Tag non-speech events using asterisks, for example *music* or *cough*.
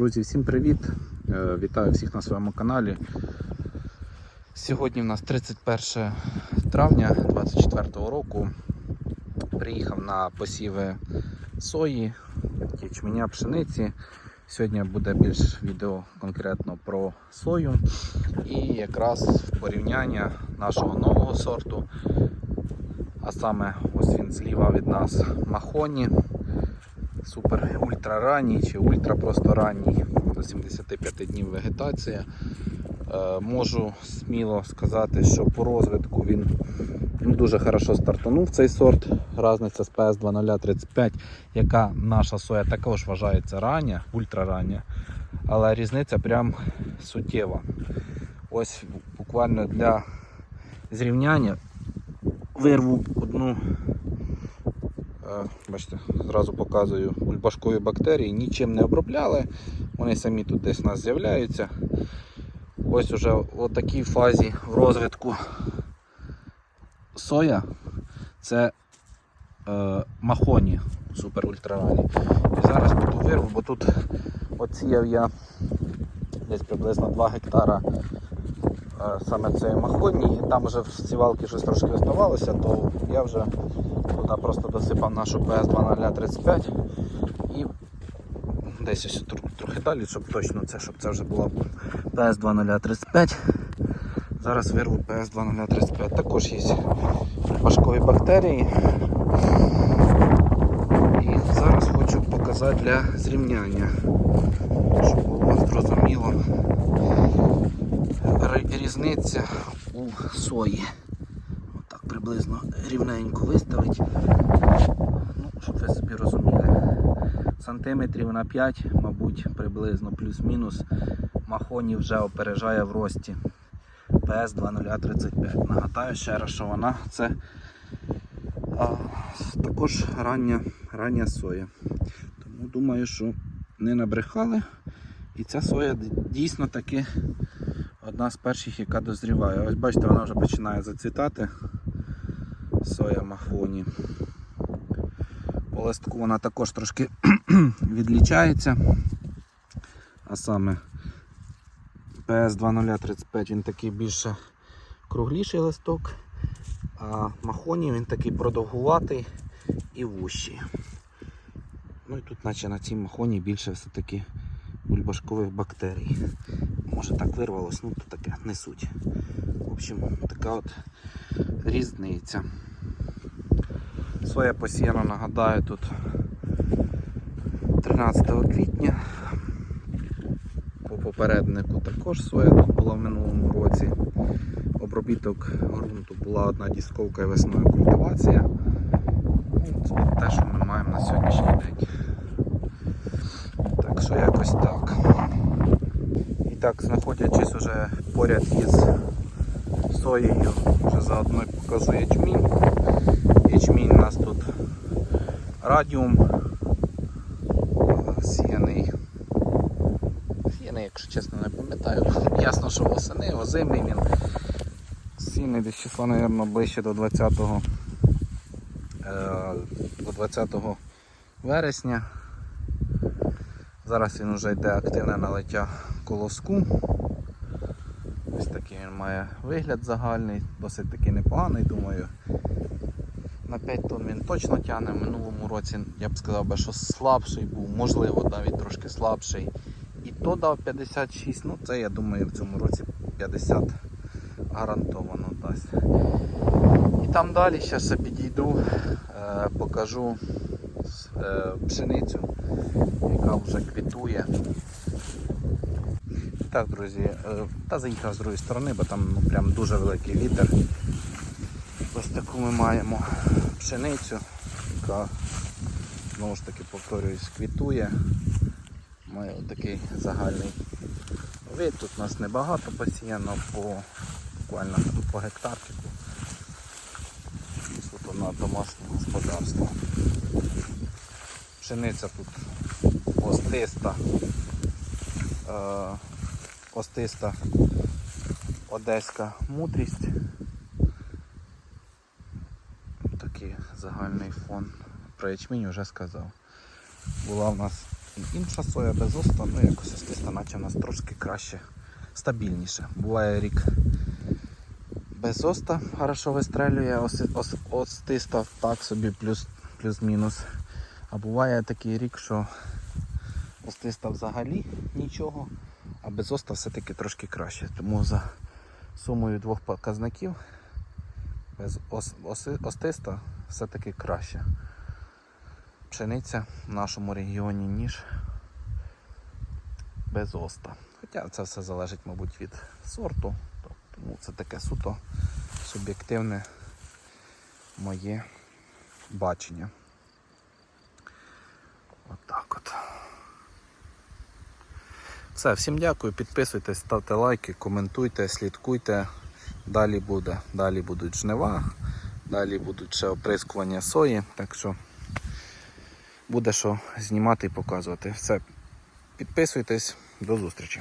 Друзі, всім привіт! Е, Вітаю всіх на своєму каналі. Сьогодні в нас 31 травня 2024 року. Приїхав на посіви сої, ячменя, пшениці. Сьогодні буде більш відео конкретно про сою і якраз порівняння нашого нового сорту. А саме ось він зліва від нас Махоні супер ультра ранній чи ультра просто ранній, до 75 днів вегетація. Е, можу сміло сказати, що по розвитку він дуже хорошо стартанув цей сорт. Разниця з PS 2035, яка наша соя також вважається рання, ультра рання, але різниця прям суттєва. Ось буквально для зрівняння вирву одну Бачите, зразу показую бульбашкові бактерії, нічим не обробляли, вони самі тут десь у нас з'являються. Ось уже в такій фазі в розвитку соя це е, махоні супер ультрарані. І зараз буду вирву, бо тут оціяв я десь приблизно 2 гектара саме цієї і там вже в сівалки щось трошки оставалося, то я вже туди просто досипав нашу PS2035 і десь ось трохи, далі, щоб точно це, щоб це вже була PS2035. Зараз вирву PS2035. Також є важкові бактерії. І зараз хочу показати для зрівняння, щоб було зрозуміло різниця у сої. Отак приблизно рівненько виставить. Ну, щоб ви собі розуміли. Сантиметрів на 5, мабуть, приблизно плюс-мінус. Махоні вже опережає в рості. PS 2035. Нагадаю ще раз, що вона це а, також рання, рання соя. Тому думаю, що не набрехали. І ця соя дійсно таки одна з перших, яка дозріває. Ось бачите, вона вже починає зацвітати. Соя махоні. По листку вона також трошки *clears throat* відлічається. А саме PS 2035 він такий більше кругліший листок, а махоні він такий продовгуватий і вущий. Ну і тут наче на цій махоні більше все-таки бульбашкових бактерій. Може так вирвалось, ну то таке не суть. В общем, така от різниця. Соя посіяна, нагадаю, тут 13 квітня. По попереднику також соя тут була в минулому році. Обробіток ґрунту була одна дісковка і весною культивація. Ну, Це те, що ми маємо на сьогоднішній день. Що якось так. І так, знаходячись уже поряд із соєю, вже заодно покажу ячмінь. Ячмінь у нас тут радіум е, сіяний. Сіяний, якщо чесно, не пам'ятаю. Ясно, що восени, озимий він. Сіяний десь числа, мабуть, ближче до 20, е, до 20 вересня. Зараз він вже йде активне налиття колоску. Ось такий він має вигляд загальний, досить таки непоганий, думаю. На 5 тонн він точно тягне. В минулому році я б сказав, би, що слабший був, можливо, навіть трошки слабший. І то дав 56, ну це я думаю в цьому році 50 гарантовано дасть. І там далі ще ще підійду, е, покажу пшеницю, яка вже квітує. Так, друзі, е, та заїхав з другої сторони, бо там ну, прям дуже великий вітер. Ось таку ми маємо пшеницю, яка знову ж таки повторююсь, квітує. Має такий загальний вид. Тут у нас небагато посіяно по буквально ну, по гектарчику. Суто на домашнє господарство. Пшениця тут остиста. Е, остиста одеська мудрість. Такий загальний фон. Про ячмінь вже сказав. Була в нас інша соя без оста, ну якось остиста, наче в нас трошки краще, стабільніше. Буває рік без оста хорошо вистрелює, остиста так собі плюс, плюс-мінус. А буває такий рік, що остиста взагалі нічого, а без оста все-таки трошки краще. Тому за сумою двох показників без ос, оси, остиста все-таки краще. Пшениця в нашому регіоні, ніж без оста. Хоча це все залежить, мабуть, від сорту. Тому це таке суто суб'єктивне моє бачення. Отак от. Все, всім дякую, підписуйтесь, ставте лайки, коментуйте, слідкуйте. Далі буде, далі будуть жнива, далі будуть ще оприскування сої, так що буде що знімати і показувати. Все, підписуйтесь, до зустрічі.